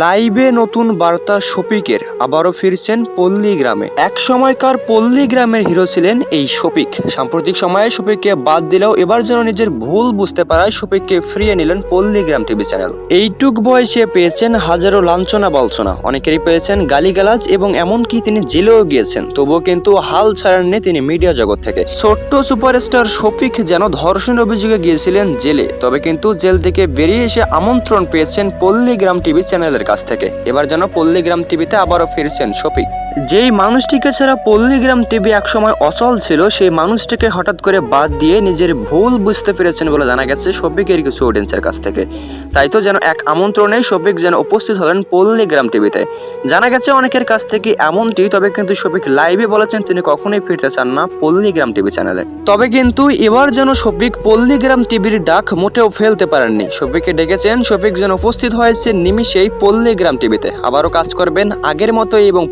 লাইভে নতুন বার্তা শফিকের, আবারও ফিরছেন পল্লী গ্রামে। এক সময়কার পল্লী গ্রামের হিরো ছিলেন এই শফিক। সাম্প্রতিক সময়ে শফিককে বাদ দিলেও এবার যেন নিজের ভুল বুঝতে পারায় শফিককে ফিরিয়ে নিলেন পল্লী গ্রাম টিভি চ্যানেল। এইটুক বয়সে পেয়েছেন হাজারো লাঞ্ছনা বালছনা। অনেকেরই পেয়েছেন গালিগালাজ এবং এমনকি তিনি জেলেও গিয়েছেন। তবুও কিন্তু হাল ছাড়েননি তিনি মিডিয়া জগৎ থেকে। ছোট্ট সুপারস্টার শফিক যেন ধর্ষণ অভিযোগে গিয়েছিলেন জেলে। তবে কিন্তু জেল থেকে বেরিয়ে এসে আমন্ত্রণ পেয়েছেন পল্লীগ্রাম টিভি চ্যানেলের কাছ থেকে। এবার যেন পল্লীগ্রাম টিভিতে আবারও ফিরছেন শফিক। যেই মানুষটিকে ছাড়া পল্লীগ্রাম টিভি একসময় অচল ছিল, সেই মানুষটিকে হঠাৎ করে বাদ দিয়ে নিজের ভুল বুঝতে পেরেছেন বলে জানা গেছে শফিকের কিছু অডিয়েন্সের কাছ থেকে। তাই তো যেন এক আমন্ত্রণে শফিক যেন উপস্থিত হলেন পল্লীগ্রাম টিভিতে। জানা গেছে অনেকের কাছ থেকে এমনটি, তবে কিন্তু শফিক লাইভে বলেছেন তিনি কখনোই ফিরতে চান না পল্লীগ্রাম টিভি চ্যানেলে তবে কিন্তু এবার যেন শফিক পল্লীগ্রাম টিভির ডাক মোটেও ফেলতে পারেননি। শফিককে ডেকেছেন, শফিক যেন উপস্থিত হয়েছে নিমিষেই পল্লীগ্রাম টিভিতে। আবারও কাজ করবেন আগের মতোই এবং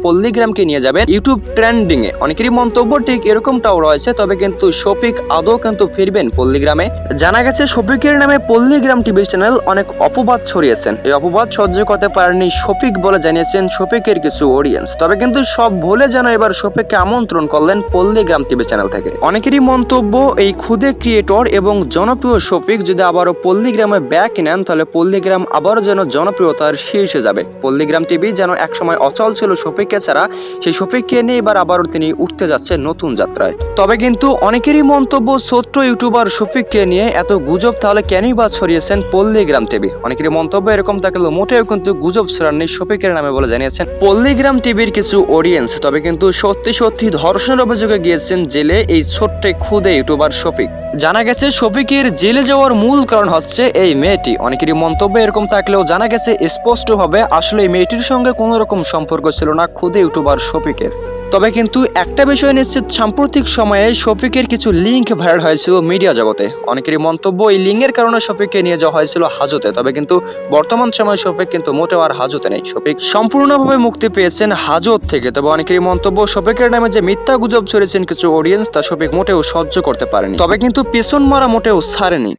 পল্লীগ্রামকে নিয়ে যাবেন ইউটিউব ট্রেন্ডিং এ। অনেকেরই মন্তব্য ঠিক এরকমটাও রয়েছে, তবে কিন্তু শফিক আদৌ কিন্তু ফিরবেন পল্লীগ্রামে। জানা গেছে, শফিকের নামে পল্লীগ্রাম টিভি চ্যানেল অনেক অপবাদ ছড়িয়েছেন। এই অপবাদ সহ্য করতে পারেননি শফিক বলে জানিয়েছেন শফিকের কিছু অডিয়েন্স তবে কিন্তু সব ভুলে যেন এবার শফিককে আমন্ত্রণ করলেন পল্লীগ্রাম টিভি চ্যানেল থেকে। অনেকেরই মন্তব্য, এই খুদে ক্রিয়েটর এবং জনপ্রিয় শফিক যদি আবারও পল্লীগ্রামে ব্যাক নেন, তাহলে পল্লীগ্রাম আবারও যেন জনপ্রিয়তার শীর্ষে যাবে। পল্লীগ্রাম টিভি যেন একসময় অচল ছিল শফিককে ছাড়া সেই শফিককে নিয়ে এবার আবারও তিনি উঠতে যাচ্ছেন নতুন যাত্রায়। তবে কিন্তু অনেকেরই মন্তব্য, ছোট্ট ইউটিউবার শফিককে নিয়ে এত গুজব তাহলে কেনই বা ছড়িয়েছেন পল্লীগ্রাম টিভি? অনেকেরই মন্তব্য এরকম থাকলেও মোটেও কিন্তু গুজব ছড়াননি শফিকের নামে বলে জানিয়েছেন। পল্লীগ্রাম টিভির কিছু অডিয়েন্স তবে কিন্তু সত্যি সত্যি ধর্ষণের অভিযোগে গিয়েছেন জেলে এই ছোট্ট ক্ষুদে ইউটিউবার শফিক। জানা গেছে, শফিকের জেলে যাওয়ার মূল কারণ হচ্ছে এই মেয়েটি। অনেকেরই মন্তব্য এরকম থাকলেও জানা গেছে, স্পষ্টভাবে আসলে এই মেয়েটির সঙ্গে কোনো রকম সম্পর্ক ছিল না খুদে ইউটিউবার শফিকের। তবে কিন্তু একটা বিষয় নিশ্চিত, সাম্প্রতিক সময়ে শফিকের কিছু লিঙ্ক ভাইরাল হয়েছিল মিডিয়া জগতে। অনেকেরই মন্তব্য, এই লিঙ্কের কারণে শফিককে নিয়ে যাওয়া হয়েছিল হাজতে। তবে কিন্তু বর্তমান সময়ে শফিক কিন্তু মোটেও আর হাজতে নেই। শফিক সম্পূর্ণভাবে মুক্তি পেয়েছেন হাজত থেকে। তবে অনেকেরই মন্তব্য, শফিকের নামে যে মিথ্যা গুজব ছড়িয়েছেন কিছু অডিয়েন্স তা শফিক মোটেও সহ্য করতে পারেনি। তবে কিন্তু পেছন মারা মোটেও ছাড়েনি।